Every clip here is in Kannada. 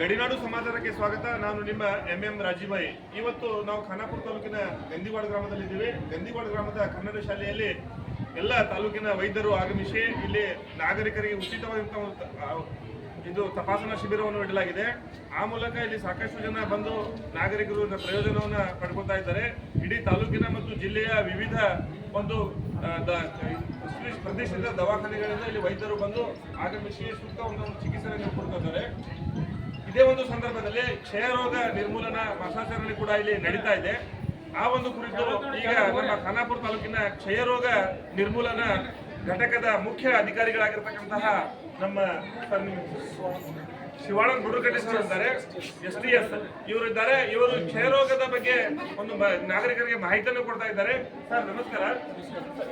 ಗಡಿನಾಡು ಸಮಾಚಾರಕ್ಕೆ ಸ್ವಾಗತ. ನಾನು ನಿಮ್ಮ ಎಂ ಎಂ ರಾಜೀಬಾಯಿ. ಇವತ್ತು ನಾವು ಖಾನಾಪುರ ತಾಲೂಕಿನ ಗಂದಿವಾಡ ಗ್ರಾಮದಲ್ಲಿದ್ದೀವಿ. ಗಂದಿವಾಡ ಗ್ರಾಮದ ಕನ್ನಡ ಶಾಲೆಯಲ್ಲಿ ಎಲ್ಲ ತಾಲೂಕಿನ ವೈದ್ಯರು ಆಗಮಿಸಿ ಇಲ್ಲಿ ನಾಗರಿಕರಿಗೆ ಉಚಿತವಾದಂತಹ ಇದು ತಪಾಸಣಾ ಶಿಬಿರವನ್ನು ಇಡಲಾಗಿದೆ ಆ ಮೂಲಕ ಇಲ್ಲಿ ಸಾಕಷ್ಟು ಜನ ಬಂದು ನಾಗರಿಕರು ಪ್ರಯೋಜನವನ್ನು ಪಡ್ಕೊತಾ ಇದ್ದಾರೆ. ಇಡೀ ತಾಲೂಕಿನ ಮತ್ತು ಜಿಲ್ಲೆಯ ವಿವಿಧ ಒಂದು ಪ್ರದೇಶದ ದವಾಖಾನೆಗಳಿಂದ ಇಲ್ಲಿ ವೈದ್ಯರು ಬಂದು ಆಗಮಿಸಿ ಸೂಕ್ತ ಒಂದು ಚಿಕಿತ್ಸೆಯನ್ನು ಕೊಡ್ತಿದ್ದಾರೆ ಇದೇ ಒಂದು ಸಂದರ್ಭದಲ್ಲಿ ಕ್ಷಯರೋಗ ನಿರ್ಮೂಲನಾ ಮಾಸಾಚರಣೆ ಕೂಡ ಇಲ್ಲಿ ನಡೀತಾ ಇದೆ. ಆ ಒಂದು ಕುರಿತು ಈಗ ನಮ್ಮ ಖಾನಾಪುರ ತಾಲೂಕಿನ ಕ್ಷಯರೋಗ ನಿರ್ಮೂಲನಾ ಘಟಕದ ಮುಖ್ಯ ಅಧಿಕಾರಿಗಳಾಗಿರ್ತಕ್ಕಂತಹ ನಮ್ಮ ಶಿವಾನಂದ್ ಗುಡುಕಟ್ಟೆ ಸರ್ ಇದ್ದಾರೆ ಎಸ್ ಡಿ ಎಸ್ ಇವರು ಇದ್ದಾರೆ ಇವರು ಕ್ಷಯರೋಗದ ಬಗ್ಗೆ ಒಂದು ನಾಗರಿಕರಿಗೆ ಮಾಹಿತಿಯನ್ನು ಕೊಡ್ತಾ ಇದ್ದಾರೆ. ಸರ್, ನಮಸ್ಕಾರ.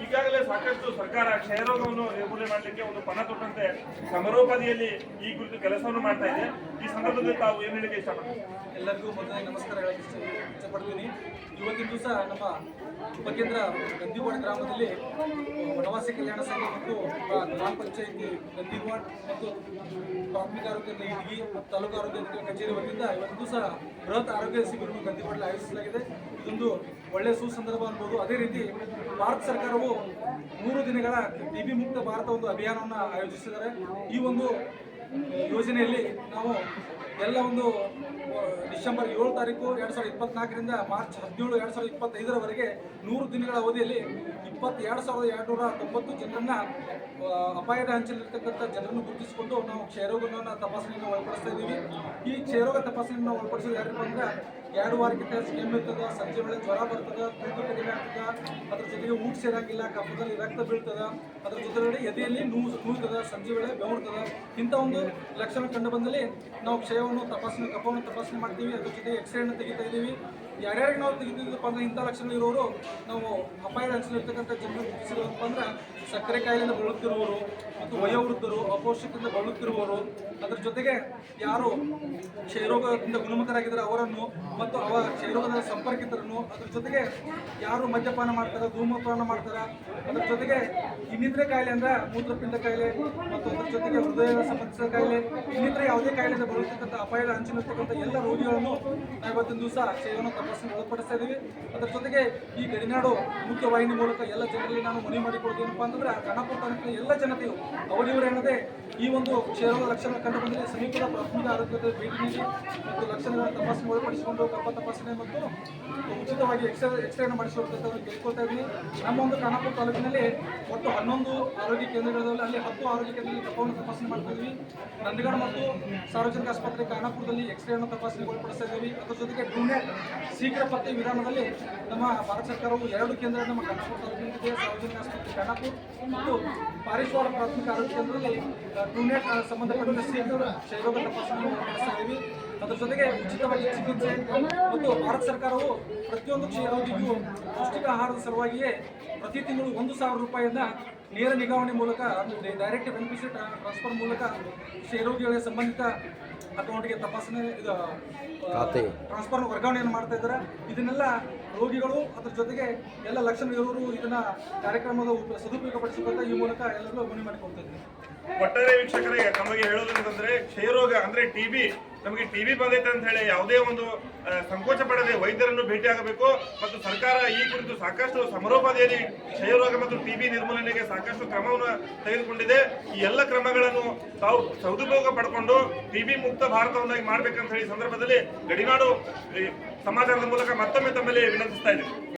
ಈಗಾಗಲೇ ಸಾಕಷ್ಟು ಸರ್ಕಾರ ಕ್ಷಯರೋಗವನ್ನು ನಿರ್ಮೂಲನೆ ಮಾಡಲಿಕ್ಕೆ ಒಂದು ಪಣ ತೊಟ್ಟಂತೆ ಸಮರೋಪಾದಿಯಲ್ಲಿ ಈ ಕುರಿತು ಕೆಲಸವನ್ನು ಮಾಡ್ತಾ ಇದೆ. ಈ ಸಂದರ್ಭದಲ್ಲಿ ತಾವು ಏನು ಹೇಳಿಕೆ ಇಷ್ಟಪಡ್ತೀವಿ ಎಲ್ಲರಿಗೂ ಮೊದಲನೇ ನಮಸ್ಕಾರ ಇಷ್ಟಪಡ್ತೀನಿ. ಇವತ್ತಿನ ದಿವಸ ನಮ್ಮ ಉಪಕೇಂದ್ರ ಗಂದಿವಾಡ ಗ್ರಾಮದಲ್ಲಿ ವನವಾಸಿ ಕಲ್ಯಾಣ ಸಂಘ ಮತ್ತು ಗ್ರಾಮ ಪಂಚಾಯಿತಿ ಗಂದಿವಾಡ ಮತ್ತು ಪ್ರಾಥಮಿಕ ಆರೋಗ್ಯ ಮತ್ತು ತಾಲೂಕು ಆರೋಗ್ಯ ಕಚೇರಿ ವತಿಯಿಂದ ಇವತ್ತು ದಿವಸ ಬೃಹತ್ ಆರೋಗ್ಯ ಶಿಬಿರವನ್ನು ಗಂದಿವಾಡಲ್ಲಿ ಆಯೋಜಿಸಲಾಗಿದೆ. ಇದೊಂದು ಒಳ್ಳೆಯ ಸುಸಂದರ್ಭ ಅನ್ಬೋದು. ಅದೇ ರೀತಿ ಭಾರತ ಸರ್ಕಾರವು ಮೂರು ದಿನಗಳ ಟಿಬಿ ಮುಕ್ತ ಭಾರತ ಒಂದು ಅಭಿಯಾನವನ್ನು ಆಯೋಜಿಸಿದ್ದಾರೆ. ಈ ಒಂದು ಯೋಜನೆಯಲ್ಲಿ ನಾವು ಎಲ್ಲ ಒಂದು ಡಿಸೆಂಬರ್ ಏಳು ತಾರೀಕು ಎರಡು ಸಾವಿರದ ಇಪ್ಪತ್ನಾಲ್ಕರಿಂದ ಮಾರ್ಚ್ ಹದಿನೇಳು ಎರಡು ಸಾವಿರದ ಇಪ್ಪತ್ತೈದರವರೆಗೆ ನೂರು ದಿನಗಳ ಅವಧಿಯಲ್ಲಿ ಇಪ್ಪತ್ತೆರಡು ಸಾವಿರದ ಎರಡುನೂರ ತೊಂಬತ್ತು ಜನರನ್ನ ಅಪಾಯದ ಹಂಚಲಿರ್ತಕ್ಕಂಥ ಜನರನ್ನು ಗುರುತಿಸಿಕೊಂಡು ನಾವು ಕ್ಷಯರೋಗವನ್ನು ತಪಾಸಣೆಯನ್ನು ಒಳಪಡಿಸ್ತಾ ಇದ್ದೀವಿ. ಈ ಕ್ಷಯರೋಗ ತಪಾಸಣೆಯನ್ನು ಒಳಪಡಿಸೋದು ಯಾರಪ್ಪ ಅಂದ್ರೆ ಎರಡು ವಾರಕ್ಕಿಂತ ಕೆಮ್ಮು ಇರ್ತದ ಸಂಜೆ ವೇಳೆ ಜ್ವರ ಬರ್ತದ, ತೂಕ ಕಡಿಮೆ ಆಗ್ತದ, ಅದ್ರ ಜೊತೆಗೆ ಊಟ ಸೇರಂಗಿಲ್ಲ ಕಫದಲ್ಲಿ ರಕ್ತ ಬೀಳ್ತದ, ಅದ್ರ ಜೊತೆಗಡೆ ಎದೆಯಲ್ಲಿ ನೂ ನೂಯ್ತದೆ ಸಂಜೆ ವೇಳೆ ಬೆವರ್ತದ. ಇಂಥ ಒಂದು ಲಕ್ಷಣ ಕಂಡು ಬಂದಲ್ಲಿ ನಾವು ಕ್ಷಯವನ್ನು ತಪಾಸಣೆ, ಕಫವನ್ನು ತಪಾಸಣೆ ಮಾಡ್ತೀವಿ. ಅದ್ರ ಜೊತೆ ಎಕ್ಸ್ರೇನ ತೆಗಿತಾ ಇದ್ದೀವಿ. ಯಾರ್ಯಾರಿಗೆ ನಾವು ತೆಗಿತಿದ್ದಪ್ಪ ಅಂದ್ರೆ ಇಂಥ ಲಕ್ಷಣ ಇರೋರು ನಾವು ಅಪಾಯದ ಇರ್ತಕ್ಕಂಥ ಜನರು ಗುರುತಿಸಿರೋದಪ್ಪ ಅಂದ್ರೆ ಸಕ್ಕರೆ ಕಾಯಿಲೆಯಿಂದ ಬಳಲುತ್ತಿರುವವರು ಮತ್ತು ವಯೋವೃದ್ಧರು ಅಪೌಷ್ಟಿಕದಿಂದ ಬಳಲುತ್ತಿರುವವರು, ಅದರ ಜೊತೆಗೆ ಯಾರು ಕ್ಷಯರೋಗದಿಂದ ಗುಣಮುಖರಾಗಿದ್ದಾರೆ ಅವರನ್ನು ಮತ್ತು ಅವ ಕ್ಷಯರೋಗದ ಸಂಪರ್ಕಿತರನ್ನು, ಅದ್ರ ಜೊತೆಗೆ ಯಾರು ಮದ್ಯಪಾನ ಮಾಡ್ತಾರೆ, ಧೂಮಪಾನ ಮಾಡ್ತಾರೆ, ಅದ್ರ ಜೊತೆಗೆ ಇನ್ನಿತರೆ ಕಾಯಿಲೆ ಅಂದರೆ ಮೂತ್ರಪಿಂಡ ಕಾಯಿಲೆ ಮತ್ತು ಅದರ ಜೊತೆಗೆ ಹೃದಯ ಸಂಬಂಧಿಸಿದ ಕಾಯಿಲೆ ಇನ್ನಿತರೆ ಯಾವುದೇ ಕಾಯಿಲೆಯಿಂದ ಬರುತ್ತಿರ್ತಕ್ಕಂಥ ಅಪಾಯದ ಅಂಚಿನಿರ್ತಕ್ಕಂಥ ಎಲ್ಲ ರೋಗಿಗಳನ್ನು ಇವತ್ತಿನ ದಿವಸ ಕ್ಷಯವನ್ನು ತಪಾಸಣೆ ಒಳಪಡಿಸ್ತಾ ಇದ್ದೀವಿ ಅದರ ಜೊತೆಗೆ ಈ ಗಡಿನಾಡು ಮುಖ್ಯ ವಾಹಿನಿ ಮೂಲಕ ಎಲ್ಲ ಜನರಲ್ಲಿ ನಾನು ಮನವಿ ಮಾಡಿಕೊಳ್ಳೋದು ಏನಪ್ಪಾ ಅಂತಂದ್ರೆ ಕಣಪುರ ತಾಲೂಕಿನ ಎಲ್ಲ ಜನತೆಯು ಅವರಿವರು ಎನ್ನದೆ ಈ ಒಂದು ಲಕ್ಷಣ ಕಂಡು ಬಂದರೆ ಸಮೀಪದ ಪ್ರಾಥಮಿಕ ಆರೋಗ್ಯದ ಭೇಟಿ ನೀಡಿ ಮತ್ತು ಲಕ್ಷಣಗಳ ತಪಾಸಣೆ ಒಳಪಡಿಸಿಕೊಂಡು ಗರ್ಭ ತಪಾಸಣೆ ಮತ್ತು ಉಚಿತವಾಗಿ ಎಕ್ಸ್ರೇ ಎಕ್ಸ್ರೇನ ಮಾಡಿಸುವಂತ ಕೇಳ್ಕೊಳ್ತಾ ಇದ್ದೀನಿ. ನಮ್ಮ ಒಂದು ಖಾನಾಪುರ ತಾಲೂಕಿನಲ್ಲಿ ಒಟ್ಟು ಹನ್ನೊಂದು ಆರೋಗ್ಯ ಕೇಂದ್ರಗಳಲ್ಲಿ ಅಲ್ಲಿ ಹತ್ತು ಆರೋಗ್ಯ ಕೇಂದ್ರದಲ್ಲಿ ಕಫವನ್ನು ತಪಾಸಣೆ ಮಾಡ್ತಾ ಇದ್ದೀವಿ. ನಂದಗಡ ಮತ್ತು ಸಾರ್ವಜನಿಕ ಆಸ್ಪತ್ರೆ ಖಾನಾಪುರದಲ್ಲಿ ಎಕ್ಸ್ರೇಯನ್ನು ತಪಾಸಣೆ ಒಳಪಡಿಸ್ತಾ ಇದ್ದೀವಿ. ಅದರ ಜೊತೆಗೆ ಟ್ರೂನೆಟ್ ಶೀಘ್ರ ಪತ್ತೆ ವಿಧಾನದಲ್ಲಿ ನಮ್ಮ ಭಾರತ ಸರ್ಕಾರವು ಎರಡು ಕೇಂದ್ರ ನಮ್ಮ ಖಾನಾಪುರ ತಾಲೂಕಿನಲ್ಲಿದೆ. ಸಾರ್ವಜನಿಕ ಆಸ್ಪತ್ರೆ ಖಾನಾಪುರ ಮತ್ತು ಪಾರಿಶ್ವಾಡ ಪ್ರಾಥಮಿಕ ಆರೋಗ್ಯ ಕೇಂದ್ರದಲ್ಲಿ ಟ್ರೂನೆಟ್ ಸಂಬಂಧಪಟ್ಟ ಕ್ಷಯರೋಗ ತಪಾಸಣೆ ಒಳಪಡಿಸ್ತಾ ಇದ್ದೀವಿ ಅದರ ಜೊತೆಗೆ ಉಚಿತವಾಗಿ ಚಿಕಿತ್ಸೆ ಮತ್ತು ಭಾರತ ಸರ್ಕಾರವು ಪ್ರತಿಯೊಂದು ಕ್ಷಯರೋಗಿಗೂ ಪೌಷ್ಟಿಕ ಆಹಾರದ ಸಲುವಾಗಿಯೇ ಪ್ರತಿ ತಿಂಗಳು ಒಂದು ಸಾವಿರ ರೂಪಾಯಿಯನ್ನ ನೇರ ನಿಗಾವಣೆ ಮೂಲಕ ಡೈರೆಕ್ಟ್ ಬೆನಿಫಿಷಿಯರ್ ಟ್ರಾನ್ಸ್ಫರ್ ಮೂಲಕ ಕ್ಷಯರೋಗಿಗಳ ಸಂಬಂಧಿತ ಅಕೌಂಟ್ಗೆ ತಪಾಸಣೆ ಇದು ಟ್ರಾನ್ಸ್ಫರ್ ವರ್ಗಾವಣೆಯನ್ನು ಮಾಡ್ತಾ ಇದ್ದಾರೆ. ಇದನ್ನೆಲ್ಲ ರೋಗಿಗಳು ಅದ್ರ ಜೊತೆಗೆ ಎಲ್ಲ ಲಕ್ಷಣ ಇರೋರು ಇದನ್ನ ಕಾರ್ಯಕ್ರಮದ ಸದುಪಯೋಗ ಪಡಿಸಿಕೊಂಡ ಈ ಮೂಲಕ ಎಲ್ಲರೂ ಮನವಿ ಮಾಡಿಕೊಳ್ತಾ ಇದ್ದೀನಿ ಒಟ್ಟಾರೆ ವೀಕ್ಷಕರಿಗೆ ನಮಗೆ ಹೇಳೋದಂತಂದ್ರೆ ಕ್ಷಯರೋಗ ಅಂದ್ರೆ ಟಿಬಿ ನಮಗೆ ಟಿಬಿ ಬಂದೈತೆ ಅಂತ ಹೇಳಿ ಯಾವುದೇ ಒಂದು ಸಂಕೋಚ ಪಡದೆ ವೈದ್ಯರನ್ನು ಭೇಟಿಯಾಗಬೇಕು ಮತ್ತು ಸರ್ಕಾರ ಈ ಕುರಿತು ಸಾಕಷ್ಟು ಸಮರೋಪಾದಿಯಲ್ಲಿ ಕ್ಷಯರೋಗ ಮತ್ತು ಟಿಬಿ ನಿರ್ಮೂಲನೆಗೆ ಸಾಕಷ್ಟು ಕ್ರಮವನ್ನು ತೆಗೆದುಕೊಂಡಿದೆ. ಈ ಎಲ್ಲ ಕ್ರಮಗಳನ್ನು ತಾವು ಸದುಪಯೋಗ ಪಡ್ಕೊಂಡು ಟಿಬಿ ಮುಕ್ತ ಭಾರತವನ್ನಾಗಿ ಮಾಡ್ಬೇಕಂತ ಹೇಳಿ ಸಂದರ್ಭದಲ್ಲಿ ಗಡಿನಾಡು ಸಮಾಚಾರದ ಮೂಲಕ ಮತ್ತೊಮ್ಮೆ ತಮ್ಮಲ್ಲಿ ವಿನಂತಿಸ್ತಾ ಇದ್ದೀವಿ